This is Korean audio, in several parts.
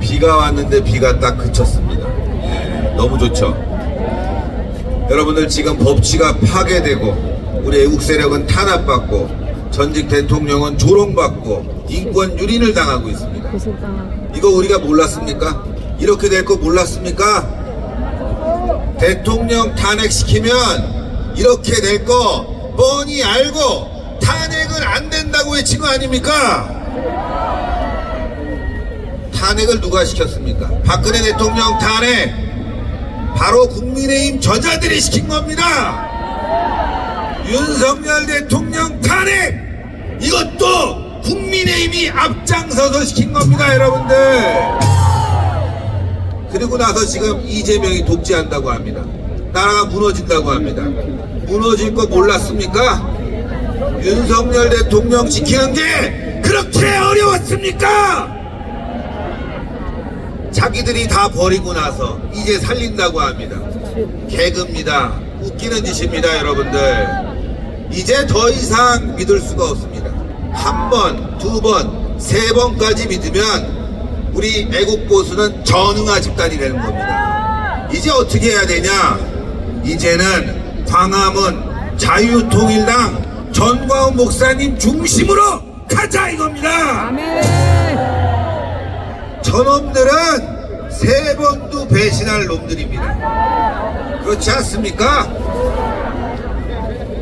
비가 왔는데 비가 딱 그쳤습니다. 예, 너무 좋죠. 여러분들 지금 법치가 파괴되고 우리 애국 세력은 탄압받고 전직 대통령은 조롱받고 인권 유린을 당하고 있습니다. 이거 우리가 몰랐습니까? 이렇게 될 거 몰랐습니까? 대통령 탄핵시키면 이렇게 될 거 뻔히 알고 탄핵은 안 된다고 외친 거 아닙니까? 탄핵을 누가 시켰습니까? 박근혜 대통령 탄핵 바로 국민의힘 저자들이 시킨 겁니다. 윤석열 대통령 탄핵 이것도 국민의힘이 앞장서서 시킨 겁니다, 여러분들. 그리고 나서 지금 이재명이 독재한다고 합니다. 나라가 무너진다고 합니다. 무너질 거 몰랐습니까? 윤석열 대통령 지키는 게 그렇게 어려웠습니까? 자기들이 다 버리고 나서 이제 살린다고 합니다. 개그입니다. 웃기는 짓입니다, 여러분들. 이제 더 이상 믿을 수가 없습니다. 한 번, 두 번, 세 번까지 믿으면 우리 애국 보수는 전응화 집단이 되는 겁니다. 이제 어떻게 해야 되냐? 이제는 광화문 자유통일당 전광훈 목사님 중심으로 가자 이겁니다. 저놈들은 세 번도 배신할 놈들입니다. 그렇지 않습니까?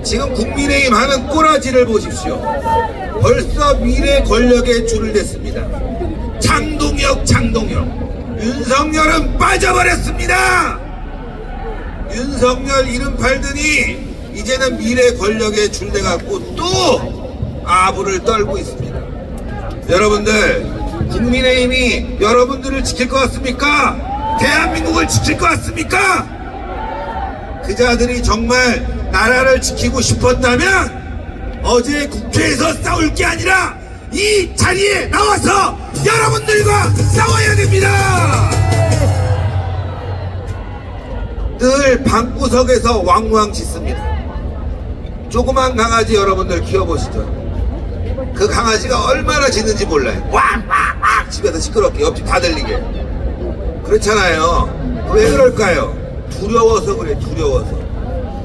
지금 국민의힘 하는 꼬라지를 보십시오. 벌써 미래 권력에 줄을 댔습니다. 장동혁, 장동혁. 윤석열은 빠져버렸습니다. 윤석열 이름 팔더니 이제는 미래 권력에 줄대갖고 또 아부를 떨고 있습니다. 여러분들, 국민의힘이 여러분들을 지킬 것 같습니까? 대한민국을 지킬 것 같습니까? 그자들이 정말 나라를 지키고 싶었다면 어제 국회에서 싸울 게 아니라 이 자리에 나와서 여러분들과 싸워야 됩니다. 늘 방구석에서 왕왕 짖습니다. 조그만 강아지 여러분들 키워보시죠. 그 강아지가 얼마나 짖는지 몰라요. 왕왕왕 집에서 시끄럽게 옆집 다 들리게. 그렇잖아요. 왜 그럴까요? 두려워서 그래 두려워서.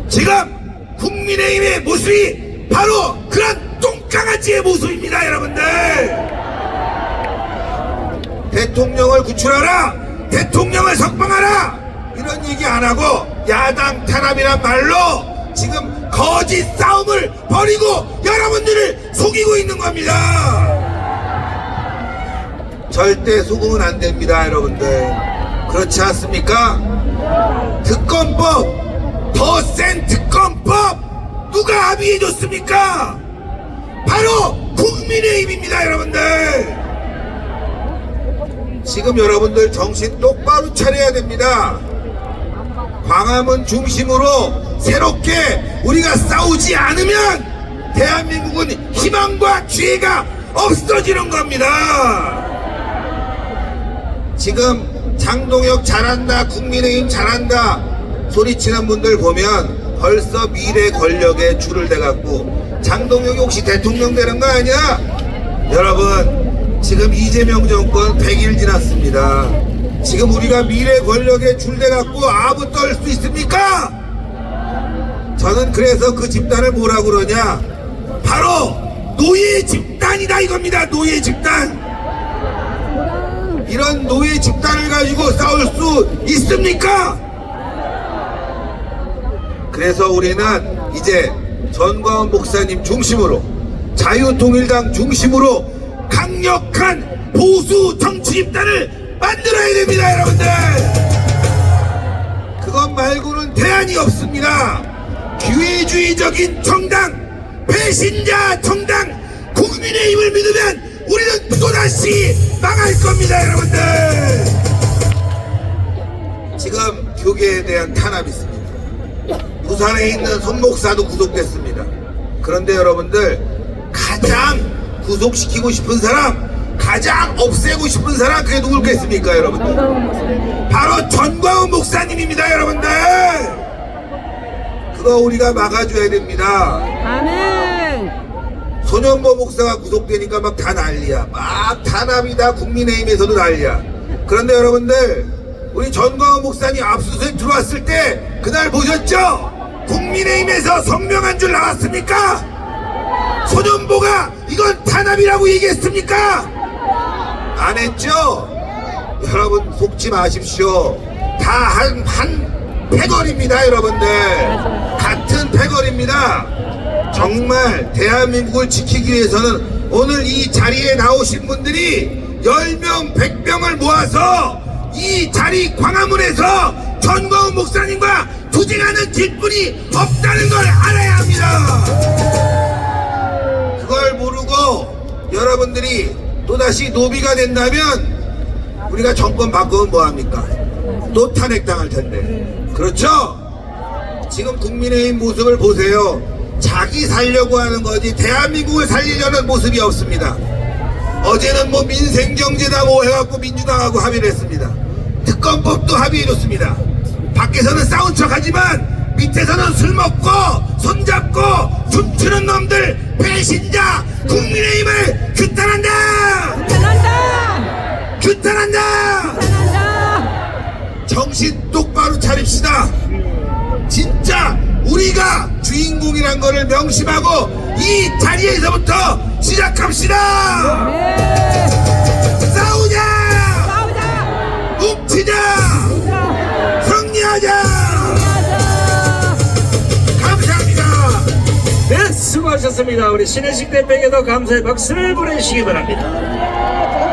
지금 국민의힘의 모습이 바로 그런 똥강아지의 모습입니다 여러분들. 대통령을 구출하라 대통령을 석방하라 이런 얘기 안 하고 야당 탄압이란 말로 지금 거짓 싸움을 벌이고 여러분들을 속이고 있는 겁니다. 절대 속으면 안 됩니다 여러분들. 그렇지 않습니까? 특검법 더 센 특검법 누가 합의해 줬습니까? 바로 국민의힘입니다 여러분들. 지금 여러분들 정신 똑바로 차려야 됩니다. 광화문 중심으로 새롭게 우리가 싸우지 않으면 대한민국은 희망과 기회가 없어지는 겁니다. 지금 장동혁 잘한다, 국민의힘 잘한다 소리치는 분들 보면 벌써 미래 권력에 줄을 대갖고 장동혁이 혹시 대통령 되는 거 아니야? 여러분 지금 이재명 정권 100일 지났습니다. 지금 우리가 미래 권력에 줄대갖고 아부 떨 수 있습니까? 저는 그래서 그 집단을 뭐라 그러냐? 바로 노예 집단이다 이겁니다. 노예 집단. 이런 노예 집단을 가지고 싸울 수 있습니까? 그래서 우리는 이제 전광훈 목사님 중심으로 자유통일당 중심으로 강력한 보수 정치 집단을 만들어야 됩니다, 여러분들. 그것 말고는 대안이 없습니다. 기회주의적인 정당, 배신자 정당, 국민의힘을 믿으면 우리는 또다시 망할 겁니다, 여러분들. 지금 교계에 대한 탄압이 있습니다. 부산에 있는 손 목사도 구속됐습니다. 그런데 여러분들 가장 구속시키고 싶은 사람, 가장 없애고 싶은 사람 그게 누굴겠습니까, 여러분들? 바로 전광훈 목사님입니다, 여러분들. 그거 우리가 막아줘야 됩니다. 아멘. 소년보 목사가 구속되니까 막 다 난리야. 막 탄압이다. 국민의힘에서도 난리야. 그런데 여러분들, 우리 전광훈 목사님 압수수색 들어왔을 때 그날 보셨죠? 국민의힘에서 성명한 줄 나왔습니까? 소년보가 이건 탄압이라고 얘기했습니까? 안 했죠? 여러분 속지 마십시오. 다 한, 한 패거리입니다, 여러분들. 같은 패거리입니다. 정말 대한민국을 지키기 위해서는 오늘 이 자리에 나오신 분들이 10명, 100명을 모아서 이 자리 광화문에서 전광훈 목사님과 투쟁하는 길뿐이 없다는 걸 알아야 합니다. 그걸 모르고 여러분들이 또다시 노비가 된다면 우리가 정권 바꾸면 뭐합니까? 또 탄핵당할 텐데. 그렇죠? 지금 국민의힘 모습을 보세요. 자기 살려고 하는 거지 대한민국을 살리려는 모습이 없습니다. 어제는 뭐 민생경제다 뭐 해갖고 민주당하고 합의를 했습니다. 특검법도 합의해줬습니다. 밖에서는 싸운 척 하지만 밑에서는 술 먹고 손잡고 춤추는 놈들 배신자 국민의힘을 규탄한다! 잘한다! 규탄한다! 정신 똑바로 차립시다. 진짜 우리가 주인공이란 거를 명심하고 이 자리에서부터 시작합시다. 네! 싸우자. 싸우자! 뭉치자. 자, 승리하자. 감사합니다. 네, 수고하셨습니다. 우리 신혜식 대표에게도 감사의 박수를 보내주시기 바랍니다.